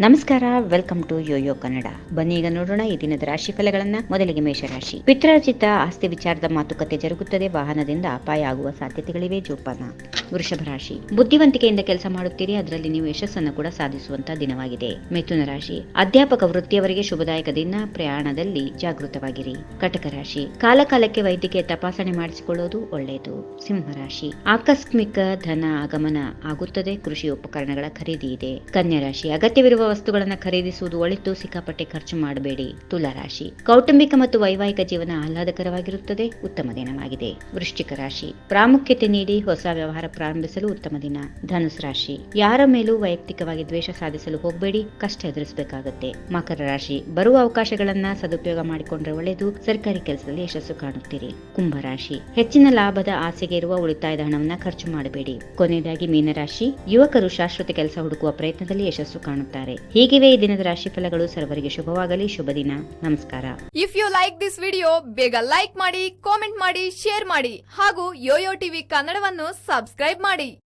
ನಮಸ್ಕಾರ welcome to Yoyo Kannada ಬನ್ನಿ ಈಗ ನೋಡೋಣ ಈ ದಿನದ ರಾಶಿ ಫಲಗಳನ್ನ ಮೊದಲಿಗೆ ಮೇಷರಾಶಿ. ಪಿತ್ರಾರ್ಜಿತ ಆಸ್ತಿ ವಿಚಾರದ ಮಾತುಕತೆ ಜರುಗುತ್ತದೆ. ವಾಹನದಿಂದ ಅಪಾಯ ಆಗುವ ಸಾಧ್ಯತೆಗಳಿವೆ. ಜೋಪಾನ. ವೃಷಭ ರಾಶಿ. ಬುದ್ಧಿವಂತಿಕೆಯಿಂದ ಕೆಲಸ ಮಾಡುತ್ತೀರಿ, ಅದರಲ್ಲಿ ನೀವು ಯಶಸ್ಸನ್ನು ಕೂಡ ಸಾಧಿಸುವಂತಹ ದಿನವಾಗಿದೆ. ಮಿಥುನ ರಾಶಿ. ಅಧ್ಯಾಪಕ ವೃತ್ತಿಯವರಿಗೆ ಶುಭದಾಯಕ ದಿನ, ಪ್ರಯಾಣದಲ್ಲಿ ಜಾಗೃತವಾಗಿರಿ. ಕಟಕ ರಾಶಿ. ಕಾಲಕಾಲಕ್ಕೆ ವೈದ್ಯಕೀಯ ತಪಾಸಣೆ ಮಾಡಿಸಿಕೊಳ್ಳುವುದು ಒಳ್ಳೆಯದು. ಸಿಂಹ ರಾಶಿ. ಆಕಸ್ಮಿಕ ಧನ ಆಗಮನ ಆಗುತ್ತದೆ, ಕೃಷಿ ಉಪಕರಣಗಳ ಖರೀದಿ ಇದೆ. ಕನ್ಯಾ ರಾಶಿ. ಅಗತ್ಯವಿರುವ ವಸ್ತುಗಳನ್ನು ಖರೀದಿಸುವುದು ಒಳಿತು, ಸಿಕ್ಕಾಪಟ್ಟೆ ಖರ್ಚು ಮಾಡಬೇಡಿ. ತುಲಾ ರಾಶಿ. ಕೌಟುಂಬಿಕ ಮತ್ತು ವೈವಾಹಿಕ ಜೀವನ ಆಹ್ಲಾದಕರವಾಗಿರುತ್ತದೆ, ಉತ್ತಮ ದಿನವಾಗಿದೆ. ವೃಶ್ಚಿಕ ರಾಶಿ. ಪ್ರಾಮುಖ್ಯತೆ ನೀಡಿ ಹೊಸ ವ್ಯವಹಾರ ಪ್ರಾರಂಭಿಸಲು ಉತ್ತಮ ದಿನ. ಧನುಸ್ ರಾಶಿ. ಯಾರ ಮೇಲೂ ವೈಯಕ್ತಿಕವಾಗಿ ದ್ವೇಷ ಸಾಧಿಸಲು ಹೋಗಬೇಡಿ, ಕಷ್ಟ ಎದುರಿಸಬೇಕಾಗುತ್ತೆ. ಮಕರ ರಾಶಿ. ಬರುವ ಅವಕಾಶಗಳನ್ನ ಸದುಪಯೋಗ ಮಾಡಿಕೊಂಡ್ರೆ ಒಳ್ಳೆಯದು, ಸರ್ಕಾರಿ ಕೆಲಸದಲ್ಲಿ ಯಶಸ್ಸು ಕಾಣುತ್ತೀರಿ. ಕುಂಭರಾಶಿ ಹೆಚ್ಚಿನ ಲಾಭದ ಆಸೆಗೆ ಇರುವ ಉಳಿತಾಯದ ಹಣವನ್ನ ಖರ್ಚು ಮಾಡಬೇಡಿ. ಕೊನೆಯದಾಗಿ ಮೀನರಾಶಿ ಯುವಕರು ಶಾಶ್ವತ ಕೆಲಸ ಹುಡುಕುವ ಪ್ರಯತ್ನದಲ್ಲಿ ಯಶಸ್ಸು ಕಾಣುತ್ತಾರೆ. ಹೀಗಿವೆ ಈ ದಿನದ ರಾಶಿ ಫಲಗಳು. ಸರ್ವರಿಗೆ ಶುಭವಾಗಲಿ, ಶುಭ ದಿನ. ನಮಸ್ಕಾರ. If you like this video ಬೇಗ ಲೈಕ್ ಮಾಡಿ ಕಾಮೆಂಟ್ ಮಾಡಿ ಶೇರ್ ಮಾಡಿ. ಹಾಗೂ ಯೋಯೋ ಟಿವಿ ಕನ್ನಡವನ್ನು ಸಬ್ಸ್ಕ್ರೈಬ್ ಮಾಡಿ.